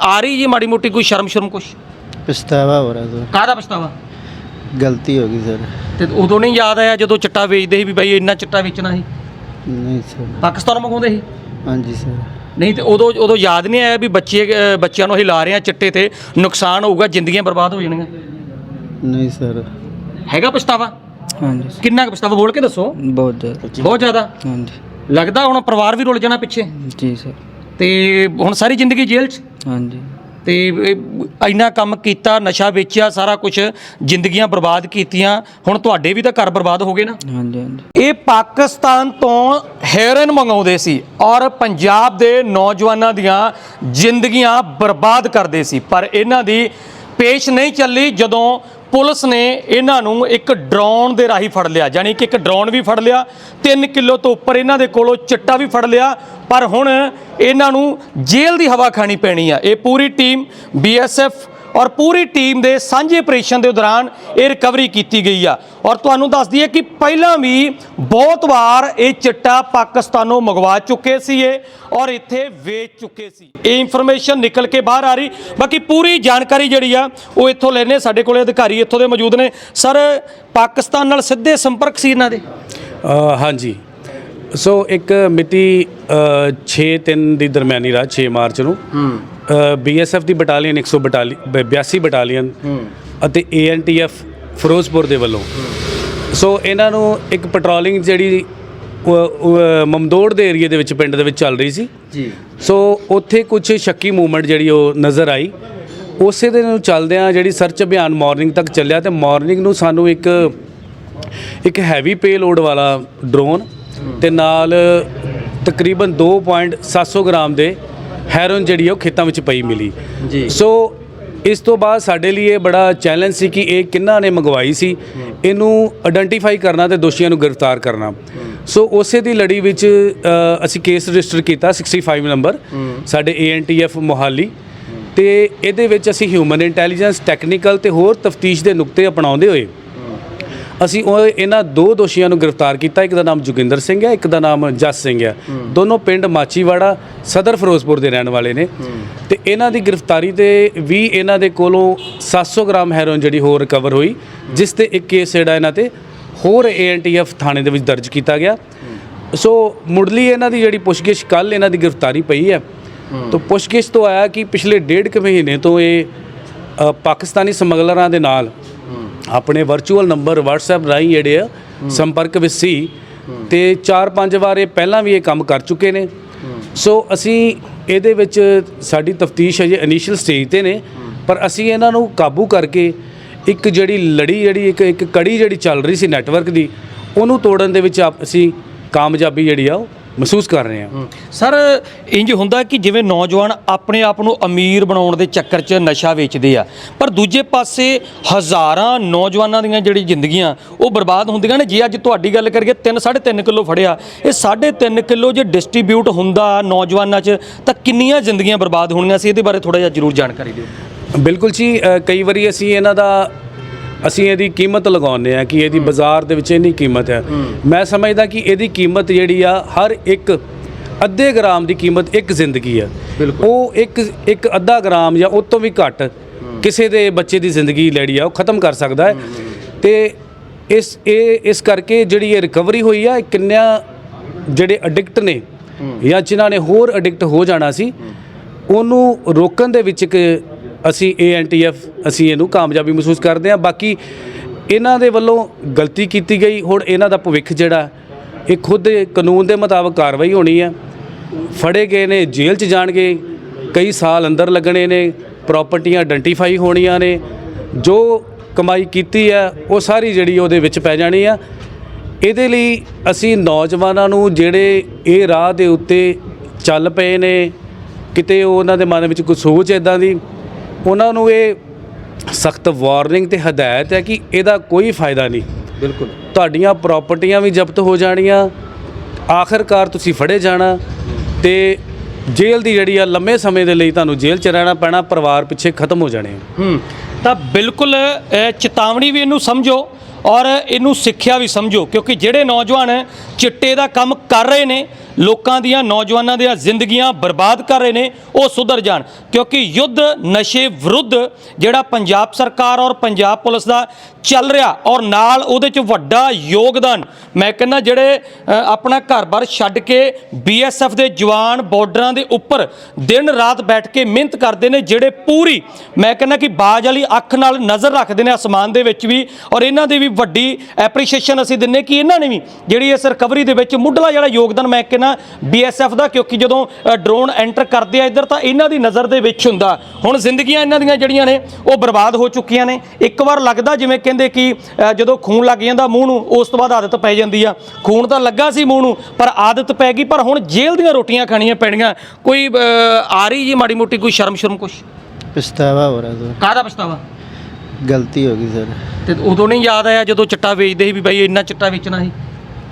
ਆ ਰਹੀ ਜੀ ਮਾੜੀ ਮੋਟੀ ਕੋਈ ਸ਼ਰਮ ਸ਼ਰਮ ਕੁਛ? ਪਛਤਾਵਾ ਹੋ ਰਿਹਾ ਸਰ। ਕਾਹਦਾ ਪਛਤਾਵਾ? ਗਲਤੀ ਹੋ ਗਈ ਸਰ। ਤੇ ਉਦੋਂ ਨਹੀਂ ਯਾਦ ਆਇਆ ਜਦੋਂ ਚਿੱਟਾ ਵੇਚਦੇ ਸੀ ਵੀ ਬਾਈ ਇੰਨਾ ਚਿੱਟਾ ਵੇਚਣਾ ਸੀ? ਨਹੀਂ ਸਰ। ਪਾਕਿਸਤਾਨ ਮੰਗਾਉਂਦੇ ਸੀ? ਹਾਂਜੀ ਸਰ। ਨਹੀਂ ਤੇ ਉਦੋਂ ਉਦੋਂ ਯਾਦ ਨਹੀਂ ਆਇਆ ਵੀ ਬੱਚੇ ਬੱਚਿਆਂ ਨੂੰ ਅਸੀਂ ਲਾ ਰਹੇ ਆ ਚਿੱਟੇ ਤੇ ਨੁਕਸਾਨ ਹੋਊਗਾ ਜ਼ਿੰਦਗੀਆਂ ਬਰਬਾਦ ਹੋ ਜਾਣਗੀਆਂ? ਨਹੀਂ ਸਰ। ਹੈਗਾ ਪਛਤਾਵਾ? ਹਾਂਜੀ ਕਿੰਨਾ ਕੁ ਪਛਤਾਵਾ ਬੋਲ ਕੇ ਦੱਸੋ? ਬਹੁਤ ਜ਼ਿਆਦਾ। ਬਹੁਤ ਜ਼ਿਆਦਾ? ਹਾਂਜੀ। ਲੱਗਦਾ ਹੁਣ ਪਰਿਵਾਰ ਵੀ ਰੁਲ ਜਾਣਾ ਪਿੱਛੇ? ਜੀ ਸਰ। ਤੇ ਹੁਣ ਸਾਰੀ ਜ਼ਿੰਦਗੀ ਜੇਲ੍ਹ 'ਚ? ਹਾਂਜੀ। ਤੇ ਇਹ ਇੰਨਾ ਕੰਮ ਕੀਤਾ ਨਸ਼ਾ ਵੇਚਿਆ ਸਾਰਾ ਕੁਝ ਜ਼ਿੰਦਗੀਆਂ ਬਰਬਾਦ ਕੀਤੀਆਂ ਹੁਣ ਤੁਹਾਡੇ ਵੀ ਤਾਂ ਘਰ ਬਰਬਾਦ ਹੋ ਗਏ ਨਾ? ਹਾਂਜੀ ਹਾਂਜੀ। ਇਹ ਪਾਕਿਸਤਾਨ ਤੋਂ ਹੈਰੋਇਨ ਮੰਗਾਉਂਦੇ ਸੀ ਔਰ ਪੰਜਾਬ ਦੇ ਨੌਜਵਾਨਾਂ ਦੀਆਂ ਜ਼ਿੰਦਗੀਆਂ ਬਰਬਾਦ ਕਰਦੇ ਸੀ ਪਰ ਇਹਨਾਂ ਦੀ ਪੇਸ਼ ਨਹੀਂ ਚੱਲੀ ਜਦੋਂ ਪੁਲਿਸ ਨੇ ਇਹਨਾਂ ਨੂੰ ਇੱਕ ਡਰੋਨ ਦੇ ਰਾਹੀਂ ਫੜ ਲਿਆ ਯਾਨੀ ਕਿ ਇੱਕ ਡਰੋਨ ਵੀ ਫੜ ਲਿਆ 3 ਕਿਲੋ ਤੋਂ ਉੱਪਰ ਇਹਨਾਂ ਦੇ ਕੋਲੋਂ ਚਿੱਟਾ ਵੀ ਫੜ ਲਿਆ, ਪਰ ਹੁਣ ਇਹਨਾਂ ਨੂੰ ਜੇਲ੍ਹ ਦੀ ਹਵਾ ਖਾਣੀ ਪੈਣੀ ਆ। ਇਹ ਪੂਰੀ ਟੀਮ ਬੀਐਸਐਫ ਔਰ ਪੂਰੀ ਟੀਮ ਦੇ ਸਾਂਝੇ ਆਪਰੇਸ਼ਨ ਦੇ ਦੌਰਾਨ ਇਹ ਰਿਕਵਰੀ ਕੀਤੀ ਗਈ ਆ। ਔਰ ਤੁਹਾਨੂੰ ਦੱਸ ਦਈਏ ਕਿ ਪਹਿਲਾਂ ਵੀ ਬਹੁਤ ਵਾਰ ਇਹ ਚਿੱਟਾ ਪਾਕਿਸਤਾਨੋਂ ਮੰਗਵਾ ਚੁੱਕੇ ਸੀ ਇਹ ਔਰ ਇੱਥੇ ਵੇਚ ਚੁੱਕੇ ਸੀ। ਇਹ ਇਨਫੋਰਮੇਸ਼ਨ ਨਿਕਲ ਕੇ ਬਾਹਰ ਆ ਰਹੀ। ਬਾਕੀ ਪੂਰੀ ਜਾਣਕਾਰੀ ਜਿਹੜੀ ਆ ਉਹ ਇੱਥੋਂ ਲੈਣੇ ਸਾਡੇ ਕੋਲੇ ਅਧਿਕਾਰੀ ਇੱਥੋਂ ਦੇ ਮੌਜੂਦ ਨੇ। ਸਰ ਪਾਕਿਸਤਾਨ ਨਾਲ ਸਿੱਧੇ ਸੰਪਰਕ ਸੀ ਇਹਨਾਂ ਦੇ? ਅ, ਹਾਂਜੀ। ਸੋ ਇੱਕ ਮਿਤੀ 6-3 ਦੀ ਦਰਮਿਆਨੀ ਰਾਤ 6 ਮਾਰਚ ਨੂੰ ਬੀਐਸਐਫ ਦੀ ਬਟਾਲੀਅਨ 100 ਬਟਾਲੀ 82 ਬਟਾਲੀਅਨ ਅਤੇ ਏਐਨਟੀਐਫ ਫਿਰੋਜ਼ਪੁਰ ਦੇ ਵੱਲੋਂ। ਸੋ ਇਹਨਾਂ ਨੂੰ ਇੱਕ ਪੈਟਰੋਲਿੰਗ ਜਿਹੜੀ ਮਮਦੋੜ ਦੇ ਏਰੀਆ ਦੇ ਵਿੱਚ ਪਿੰਡ ਦੇ ਵਿੱਚ ਚੱਲ ਰਹੀ ਸੀ। ਜੀ। ਸੋ ਉੱਥੇ ਕੁਝ ਸ਼ੱਕੀ ਮੂਵਮੈਂਟ ਜਿਹੜੀ ਉਹ ਨਜ਼ਰ ਆਈ। ਉਸੇ ਦਿਨ ਨੂੰ ਚੱਲਦਿਆਂ ਜਿਹੜੀ ਸਰਚ ਅਭਿਆਨ ਮਾਰਨਿੰਗ ਤੱਕ ਚੱਲਿਆ ਤੇ ਮਾਰਨਿੰਗ ਨੂੰ ਸਾਨੂੰ ਇੱਕ ਇੱਕ ਹੈਵੀ ਪੇਲੋਡ ਵਾਲਾ ਡਰੋਨ ਤੇ ਨਾਲ ਤਕਰੀਬਨ 2.700 ਗ੍ਰਾਮ ਦੇ ਹੈਰੋਇਨ ਜਿਹੜੀ ਉਹ ਖੇਤਾਂ ਵਿੱਚ ਪਈ ਮਿਲੀ। ਜੀ। ਸੋ ਇਸ ਤੋਂ ਬਾਅਦ ਸਾਡੇ ਲਈ ਇਹ ਬੜਾ ਚੈਲੰਜ ਸੀ ਕਿ ਇਹ ਕਿੰਨਾਂ ਨੇ ਮੰਗਵਾਈ ਸੀ। ਇਹਨੂੰ ਆਇਡੈਂਟੀਫਾਈ ਕਰਨਾ ਤੇ ਦੋਸ਼ੀਆਂ ਨੂੰ ਗ੍ਰਿਫਤਾਰ ਕਰਨਾ। ਸੋ ਉਸੇ ਦੀ ਲੜੀ ਵਿੱਚ ਅਸੀਂ ਕੇਸ ਰਜਿਸਟਰ ਕੀਤਾ 65 ਨੰਬਰ ਸਾਡੇ ਏਐਨਟੀਐਫ ਮੋਹਾਲੀ। ਤੇ ਇਹਦੇ ਵਿੱਚ ਅਸੀਂ ਹਿਊਮਨ ਇੰਟੈਲੀਜੈਂਸ ਟੈਕਨੀਕਲ ਤੇ ਹੋਰ ਤਫਤੀਸ਼ ਦੇ ਨੁਕਤੇ ਅਪਣਾਉਂਦੇ ਹੋਏ ਅਸੀਂ ਉਹ ਇਹਨਾਂ ਦੋ ਦੋਸ਼ੀਆਂ ਨੂੰ ਗ੍ਰਿਫਤਾਰ ਕੀਤਾ। ਇੱਕ ਦਾ ਨਾਮ ਜੋਗਿੰਦਰ ਸਿੰਘ ਹੈ ਇੱਕ ਦਾ ਨਾਮ ਜਸ ਸਿੰਘ ਹੈ। ਦੋਨੋਂ ਪਿੰਡ ਮਾਚੀਵਾੜਾ ਸਦਰ ਫਿਰੋਜ਼ਪੁਰ ਦੇ ਰਹਿਣ ਵਾਲੇ ਨੇ। ਤੇ ਇਹਨਾਂ ਦੀ ਗ੍ਰਿਫਤਾਰੀ ਤੇ ਵੀ ਇਹਨਾਂ ਦੇ ਕੋਲੋਂ 700 ਗ੍ਰਾਮ ਹੈਰੋਇਨ ਜਿਹੜੀ ਹੋਰ ਰਿਕਵਰ ਹੋਈ ਜਿਸ ਤੇ ਇੱਕ ਕੇਸ ਜਿਹੜਾ ਇਹਨਾਂ ਤੇ ਹੋਰ ਏਐਨਟੀਐਫ ਥਾਣੇ ਦੇ ਵਿੱਚ ਦਰਜ ਕੀਤਾ ਗਿਆ। ਸੋ ਮੁੱਢਲੀ ਇਹਨਾਂ ਦੀ ਜਿਹੜੀ ਪੁੱਛਗਿੱਛ ਕੱਲ ਇਹਨਾਂ ਦੀ ਗ੍ਰਿਫਤਾਰੀ ਪਈ ਹੈ। ਤਾਂ ਪੁੱਛਗਿੱਛ ਤੋਂ ਆਇਆ ਕਿ ਪਿਛਲੇ ਡੇਢ ਕੁ ਮਹੀਨੇ ਤੋਂ ਇਹ ਪਾਕਿਸਤਾਨੀ ਸਮਗਲਰਾਂ ਦੇ ਨਾਲ ਆਪਣੇ ਵਰਚੁਅਲ ਨੰਬਰ WhatsApp ਰਾਹੀਂ ਜਿਹੜੇ ਆ ਸੰਪਰਕ ਵਿੱਚ ਸੀ ਤੇ 4-5 ਵਾਰ ਇਹ ਪਹਿਲਾਂ ਵੀ ਇਹ ਕੰਮ ਕਰ ਚੁੱਕੇ ਨੇ। ਸੋ ਅਸੀਂ ਇਹਦੇ ਵਿੱਚ ਸਾਡੀ ਤਫਤੀਸ਼ ਅਜੇ ਇਨੀਸ਼ੀਅਲ ਸਟੇਜ ਤੇ ਨੇ, ਪਰ ਅਸੀਂ ਇਹਨਾਂ ਨੂੰ ਕਾਬੂ ਕਰਕੇ ਇੱਕ ਜਿਹੜੀ ਲੜੀ ਜਿਹੜੀ ਇੱਕ ਇੱਕ ਕੜੀ ਜਿਹੜੀ ਚੱਲ ਰਹੀ ਸੀ ਨੈਟਵਰਕ ਦੀ, ਉਹਨੂੰ ਤੋੜਨ ਦੇ ਵਿੱਚ ਆਪ- ਅਸੀਂ ਕਾਮਯਾਬੀ ਜਿਹੜੀ ਆ ਉਹ ਮਹਿਸੂਸ ਕਰ ਰਹੇ ਹਾਂ। ਸਰ ਇੰਜ ਹੁੰਦਾ ਕਿ ਜਿਵੇਂ ਨੌਜਵਾਨ ਆਪਣੇ ਆਪ ਨੂੰ ਅਮੀਰ ਬਣਾਉਣ ਦੇ ਚੱਕਰ 'ਚ ਨਸ਼ਾ ਵੇਚਦੇ ਆ ਪਰ ਦੂਜੇ ਪਾਸੇ ਹਜ਼ਾਰਾਂ ਨੌਜਵਾਨਾਂ ਦੀਆਂ ਜਿਹੜੀ ਜ਼ਿੰਦਗੀਆਂ ਉਹ ਬਰਬਾਦ ਹੁੰਦੀਆਂ ਨੇ। ਜੇ ਅੱਜ ਤੁਹਾਡੀ ਗੱਲ ਕਰੀਏ 3 3.5 ਕਿਲੋ ਫੜਿਆ ਇਹ 3.5 ਕਿਲੋ ਜੇ ਡਿਸਟ੍ਰੀਬਿਊਟ ਹੁੰਦਾ ਨੌਜਵਾਨਾਂ 'ਚ ਤਾਂ ਕਿੰਨੀਆਂ ਜ਼ਿੰਦਗੀਆਂ ਬਰਬਾਦ ਹੋਣੀਆਂ ਸੀ? ਇਹਦੇ ਬਾਰੇ ਥੋੜਾ ਜਿਹਾ ਜ਼ਰੂਰ ਜਾਣਕਾਰੀ ਦਿਓ। ਬਿਲਕੁਲ ਜੀ ਕਈ ਵਾਰੀ ਅਸੀਂ ਇਹਨਾਂ ਦਾ ਅਸੀਂ ਇਹਦੀ ਕੀਮਤ ਲਗਾਉਂਦੇ ਆ ਕਿ ਇਹਦੀ ਬਾਜ਼ਾਰ ਦੇ ਵਿੱਚ ਇੰਨੀ ਕੀਮਤ ਹੈ। ਮੈਂ ਸਮਝਦਾ ਕਿ ਇਹਦੀ ਕੀਮਤ ਜਿਹੜੀ ਆ ਹਰ ਇੱਕ ਅੱਧੇ ਗ੍ਰਾਮ ਦੀ ਕੀਮਤ ਇੱਕ ਜ਼ਿੰਦਗੀ ਆ। ਉਹ ਇੱਕ ਇੱਕ ਅੱਧਾ ਗ੍ਰਾਮ ਜਾਂ ਉਸ ਤੋਂ ਵੀ ਘੱਟ ਕਿਸੇ ਦੇ ਬੱਚੇ ਦੀ ਜ਼ਿੰਦਗੀ ਜਿਹੜੀ ਆ ਉਹ ਖਤਮ ਕਰ ਸਕਦਾ ਹੈ। ਤੇ ਇਸ ਇਹ ਇਸ ਕਰਕੇ ਜਿਹੜੀ ਇਹ ਰਿਕਵਰੀ ਹੋਈ ਆ ਕਿੰਨਿਆਂ ਜਿਹੜੇ ਐਡਿਕਟ ਨੇ ਜਾਂ ਜਿਨ੍ਹਾਂ ਨੇ ਹੋਰ ਐਡਿਕਟ ਹੋ ਜਾਣਾ ਸੀ ਉਹਨੂੰ ਰੋਕਣ ਦੇ ਵਿੱਚ ਇੱਕ ਅਸੀਂ ਏਐਨਟੀਐਫ ਅਸੀਂ ਇਹਨੂੰ ਕਾਮਯਾਬੀ ਮਹਿਸੂਸ ਕਰਦੇ ਹਾਂ। ਬਾਕੀ ਇਹਨਾਂ ਦੇ ਵੱਲੋਂ ਗਲਤੀ ਕੀਤੀ ਗਈ। ਹੁਣ ਇਹਨਾਂ ਦਾ ਭਵਿੱਖ ਜਿਹੜਾ, ਇਹ ਖੁਦ ਕਾਨੂੰਨ ਦੇ ਮੁਤਾਬਕ ਕਾਰਵਾਈ ਹੋਣੀ ਹੈ। ਫੜੇ ਗਏ ਨੇ, ਜੇਲ੍ਹ 'ਚ ਜਾਣਗੇ। ਕਈ ਸਾਲ ਅੰਦਰ ਲੱਗਣੇ ਨੇ, ਪ੍ਰਾਪਰਟੀਆਂ ਆਇਡੈਂਟੀਫਾਈ ਹੋਣੀਆਂ ਨੇ। ਜੋ ਕਮਾਈ ਕੀਤੀ ਹੈ, ਉਹ ਸਾਰੀ ਜਿਹੜੀ ਉਹਦੇ ਵਿੱਚ ਪੈ ਜਾਣੀ ਆ। ਇਹਦੇ ਲਈ ਅਸੀਂ ਨੌਜਵਾਨਾਂ ਨੂੰ ਜਿਹੜੇ ਇਹ ਰਾਹ ਦੇ ਉੱਤੇ ਚੱਲ ਪਏ ਨੇ, ਕਿਤੇ ਉਹਨਾਂ ਦੇ ਮਨ ਵਿੱਚ ਕੋਈ ਸੋਚ ਇਦਾਂ ਦੀ ਉਹਨਾਂ ਨੂੰ ਇਹ ਸਖਤ ਵਾਰਨਿੰਗ ਤੇ ਹਦਾਇਤ ਹੈ ਕਿ ਇਹਦਾ ਕੋਈ ਫਾਇਦਾ ਨਹੀਂ। ਬਿਲਕੁਲ। ਤੁਹਾਡੀਆਂ ਪ੍ਰਾਪਰਟੀਆਂ ਵੀ ਜ਼ਬਤ ਹੋ ਜਾਣੀਆਂ ਆਖਰਕਾਰ ਤੁਸੀਂ ਫੜੇ ਜਾਣਾ ਤੇ ਜੇਲ੍ਹ ਦੀ ਜਿਹੜੀ ਆ ਲੰਮੇ ਸਮੇਂ ਦੇ ਲਈ ਤੁਹਾਨੂੰ ਜੇਲ੍ਹ 'ਚ ਰਹਿਣਾ ਪੈਣਾ ਪਰਿਵਾਰ ਪਿੱਛੇ ਖਤਮ ਹੋ ਜਾਣੇ ਹੂੰ ਤਾਂ ਬਿਲਕੁਲ ਚੇਤਾਵਨੀ ਵੀ ਇਹਨੂੰ ਸਮਝੋ ਔਰ ਇਹਨੂੰ ਸਿੱਖਿਆ ਵੀ ਸਮਝੋ ਕਿਉਂਕਿ ਜਿਹੜੇ ਨੌਜਵਾਨ ਚਿੱਟੇ ਦਾ ਕੰਮ ਕਰ ਰਹੇ ਨੇ ਲੋਕਾਂ ਦੀਆਂ ਨੌਜਵਾਨਾਂ ਦੀਆਂ ਜ਼ਿੰਦਗੀਆਂ ਬਰਬਾਦ ਕਰ ਰਹੇ ਨੇ, ਉਹ ਸੁਧਰ ਜਾਣ। ਕਿਉਂਕਿ ਯੁੱਧ ਨਸ਼ੇ ਵਿਰੁੱਧ ਜਿਹੜਾ ਪੰਜਾਬ ਸਰਕਾਰ ਔਰ ਪੰਜਾਬ ਪੁਲਿਸ ਦਾ ਚੱਲ ਰਿਹਾ ਔਰ ਨਾਲ ਉਹਦੇ ਚ ਵੱਡਾ ਯੋਗਦਾਨ, ਮੈਂ ਕਹਿੰਦਾ ਜਿਹੜੇ ਆਪਣਾ ਘਰ-ਬਾਰ ਛੱਡ ਕੇ ਬੀਐਸਐਫ ਦੇ ਜਵਾਨ ਬਾਰਡਰਾਂ ਦੇ ਉੱਪਰ ਦਿਨ ਰਾਤ ਬੈਠ ਕੇ ਮਿਹਨਤ ਕਰਦੇ ਨੇ, ਜਿਹੜੇ ਪੂਰੀ, ਮੈਂ ਕਹਿੰਦਾ ਕਿ ਬਾਜ ਵਾਲੀ ਅੱਖ ਨਾਲ ਨਜ਼ਰ ਰੱਖਦੇ ਨੇ ਅਸਮਾਨ ਦੇ ਵਿੱਚ ਵੀ ਔਰ ਇਹਨਾਂ ਦੀ ਵੀ ਵੱਡੀ ਐਪਰੀਸ਼ੀਏਸ਼ਨ ਅਸੀਂ ਦਿੰਨੇ ਕਿ ਇਹਨਾਂ ਨੇ ਵੀ ਜਿਹੜੀ ਇਸ ਰਿਕਵਰੀ ਦੇ ਵਿੱਚ ਮੁੱਢਲਾ ਜਿਹੜਾ ਯੋਗਦਾਨ ਮੈਂ ਕਹਿੰਦਾ ਬੀਐਸਐਫ ਦਾ ਕਿਉਂਕਿ ਜਦੋਂ ਡਰੋਨ ਐਂਟਰ ਕਰਦੇ ਆ ਇੱਧਰ ਤਾਂ ਇਹਨਾਂ ਦੀ ਨਜ਼ਰ ਦੇ ਵਿੱਚ ਹੁੰਦਾ। ਹੁਣ ਜ਼ਿੰਦਗੀਆਂ ਇਹਨਾਂ ਦੀਆਂ ਜਿਹੜੀਆਂ ਨੇ ਉਹ ਬਰਬਾਦ ਹੋ ਚੁੱਕੀਆਂ ਨੇ। ਇੱਕ ਵਾਰ ਲੱਗਦਾ ਜਿਵੇਂ ਕਹਿੰਦੇ ਕਿ ਜਦੋਂ ਖੂਨ ਲੱਗ ਜਾਂਦਾ ਮੂੰਹ ਨੂੰ ਉਸ ਤੋਂ ਬਾਅਦ ਆਦਤ ਪੈ ਜਾਂਦੀ ਆ। ਖੂਨ ਤਾਂ ਲੱਗਾ ਸੀ ਮੂੰਹ ਨੂੰ ਪਰ ਆਦਤ ਪੈ ਗਈ। ਪਰ ਹੁਣ ਜੇਲ੍ਹ ਦੀਆਂ ਰੋਟੀਆਂ ਖਾਣੀਆਂ ਪੈਣੀਆਂ। ਕੋਈ ਆ ਰਹੀ ਜੀ ਮਾੜੀ ਮੋਟੀ ਕੋਈ ਸ਼ਰਮ ਸ਼ਰਮ ਕੁਛ? ਪਛਤਾਵਾ ਹੋ ਰਿਹਾ ਸਰ। ਕਾਹਦਾ ਪਛਤਾਵਾ? ਗਲਤੀ ਹੋ ਗਈ ਸਰ। ਤੇ ਉਦੋਂ ਨਹੀਂ ਯਾਦ ਆਇਆ ਜਦੋਂ ਚਿੱਟਾ ਵੇਚਦੇ ਸੀ ਵੀ ਬਾਈ ਇੰਨਾ ਚਿੱਟਾ ਵੇਚਣਾ ਸੀ?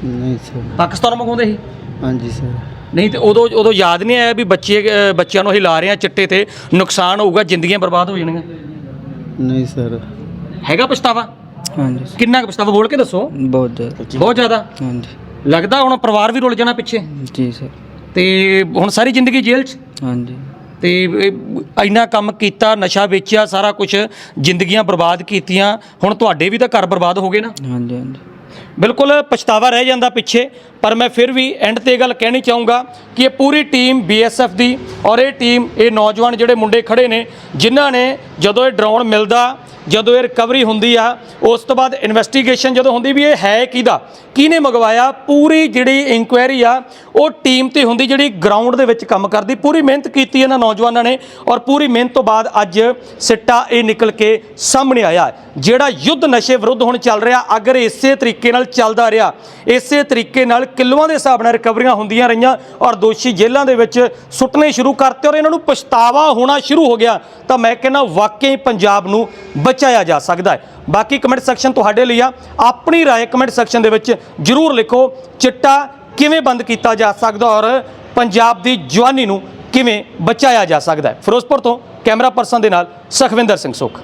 ਨਹੀਂ ਸਰ। ਪਾਕਿਸਤਾਨ ਮੰਗਾਉਂਦੇ ਸੀ? ਹਾਂਜੀ ਸਰ। ਨਹੀਂ ਤੇ ਉਦੋਂ ਉਦੋਂ ਯਾਦ ਨਹੀਂ ਆਇਆ ਵੀ ਬੱਚੇ ਅ, ਬੱਚਿਆਂ ਨੂੰ ਅਸੀਂ ਲਾ ਰਹੇ ਹਾਂ ਚਿੱਟੇ ਤੇ ਨੁਕਸਾਨ ਹੋਊਗਾ ਜ਼ਿੰਦਗੀਆਂ ਬਰਬਾਦ ਹੋ ਜਾਣਗੀਆਂ? ਨਹੀਂ ਸਰ। ਹੈਗਾ ਪਛਤਾਵਾ? ਹਾਂਜੀ। ਕਿੰਨਾ ਕੁ ਪਛਤਾਵਾ? ਬੋਲ ਕੇ ਦੱਸੋ। ਬਹੁਤ ਜ਼ਿਆਦਾ। ਬਹੁਤ ਜ਼ਿਆਦਾ? ਹਾਂਜੀ। ਲੱਗਦਾ ਹੁਣ ਪਰਿਵਾਰ ਵੀ ਰੁਲ ਜਾਣਾ ਪਿੱਛੇ? ਜੀ ਸਰ। ਤੇ ਹੁਣ ਸਾਰੀ ਜ਼ਿੰਦਗੀ ਜੇਲ੍ਹ 'ਚ? ਹਾਂਜੀ। ਤੇ ਇਹ ਇੰਨਾ ਕੰਮ ਕੀਤਾ ਨਸ਼ਾ ਵੇਚਿਆ ਸਾਰਾ ਕੁਝ ਜ਼ਿੰਦਗੀਆਂ ਬਰਬਾਦ ਕੀਤੀਆਂ ਹੁਣ ਤੁਹਾਡੇ ਵੀ ਤਾਂ ਘਰ ਬਰਬਾਦ ਹੋ ਗਏ ਨਾ? ਹਾਂਜੀ ਹਾਂਜੀ। ਬਿਲਕੁਲ ਪਛਤਾਵਾ ਰਹਿ ਜਾਂਦਾ ਪਿੱਛੇ, ਪਰ ਮੈਂ ਫਿਰ ਵੀ ਐਂਡ ਤੇ ਇਹ ਗੱਲ ਕਹਿਣੀ ਚਾਹੂੰਗਾ ਕਿ ਇਹ ਪੂਰੀ ਟੀਮ ਬੀਐਸਐਫ ਦੀ ਔਰ ਇਹ ਟੀਮ ਇਹ ਨੌਜਵਾਨ ਜਿਹੜੇ ਮੁੰਡੇ ਖੜੇ ਨੇ, ਜਿਨ੍ਹਾਂ ਨੇ ਜਦੋਂ ਇਹ ਡਰਾਉਣ ਮਿਲਦਾ ਜਦੋਂ ਇਹ ਰਿਕਵਰੀ ਹੁੰਦੀ ਆ, ਉਸ ਤੋਂ ਬਾਅਦ ਇਨਵੈਸਟੀਗੇਸ਼ਨ ਜਦੋਂ ਹੁੰਦੀ ਵੀ ਇਹ ਹੈ ਕਿਹਦਾ, ਕਿਹਨੇ ਮੰਗਵਾਇਆ, ਪੂਰੀ ਜਿਹੜੀ ਇਨਕੁਆਇਰੀ ਆ, ਉਹ ਟੀਮ ਤੇ ਹੁੰਦੀ ਜਿਹੜੀ ਗਰਾਊਂਡ ਦੇ ਵਿੱਚ ਕੰਮ ਕਰਦੀ, ਪੂਰੀ ਮਿਹਨਤ ਕੀਤੀ ਇਹਨਾਂ ਨੌਜਵਾਨਾਂ ਨੇ ਔਰ ਪੂਰੀ ਮਿਹਨਤ ਤੋਂ ਬਾਅਦ ਅੱਜ ਸਿੱਟਾ ਇਹ ਨਿਕਲ ਕੇ ਸਾਹਮਣੇ ਆਇਆ ਜਿਹੜਾ ਯੁੱਧ ਨਸ਼ੇ ਵਿਰੁੱਧ ਹੁਣ ਚੱਲ ਰਿਹਾ, ਅਗਰ ਇਸੇ ਤਰੀਕੇ ਨਾਲ ਚੱਲਦਾ ਰਿਹਾ, ਇਸੇ ਤਰੀਕੇ ਨਾਲ ਕਿਲੋਆਂ ਦੇ ਹਿਸਾਬ ਨਾਲ ਰਿਕਵਰੀਆਂ ਹੁੰਦੀਆਂ ਰਹੀਆਂ ਔਰ ਦੋਸ਼ੀ ਜੇਲ੍ਹਾਂ ਦੇ ਵਿੱਚ ਸੁੱਟਣੇ ਸ਼ੁਰੂ ਕਰਤੇ ਔਰ ਇਹਨਾਂ ਨੂੰ ਪਛਤਾਵਾ ਹੋਣਾ ਸ਼ੁਰੂ ਹੋ ਗਿਆ, ਤਾਂ ਮੈਂ ਕਹਿੰਦਾ ਵਾਕਈ ਪੰਜਾਬ ਨੂੰ ਬਚਾਇਆ ਜਾ ਸਕਦਾ ਹੈ ਬਾਕੀ ਕਮੈਂਟ ਸੈਕਸ਼ਨ ਤੁਹਾਡੇ ਲਈ ਆ ਆਪਣੀ رائے ਕਮੈਂਟ ਸੈਕਸ਼ਨ ਦੇ ਵਿੱਚ ਜਰੂਰ ਲਿਖੋ ਚਿੱਟਾ ਕਿਵੇਂ ਬੰਦ ਕੀਤਾ ਜਾ ਸਕਦਾ ਔਰ ਪੰਜਾਬ ਦੀ ਜਵਾਨੀ ਨੂੰ ਕਿਵੇਂ ਬਚਾਇਆ ਜਾ ਸਕਦਾ ਹੈ ਫਿਰੋਜ਼ਪੁਰ ਤੋਂ ਕੈਮਰਾ ਪਰਸਨ ਦੇ ਨਾਲ ਸਖਵਿੰਦਰ ਸਿੰਘ ਸੁਖ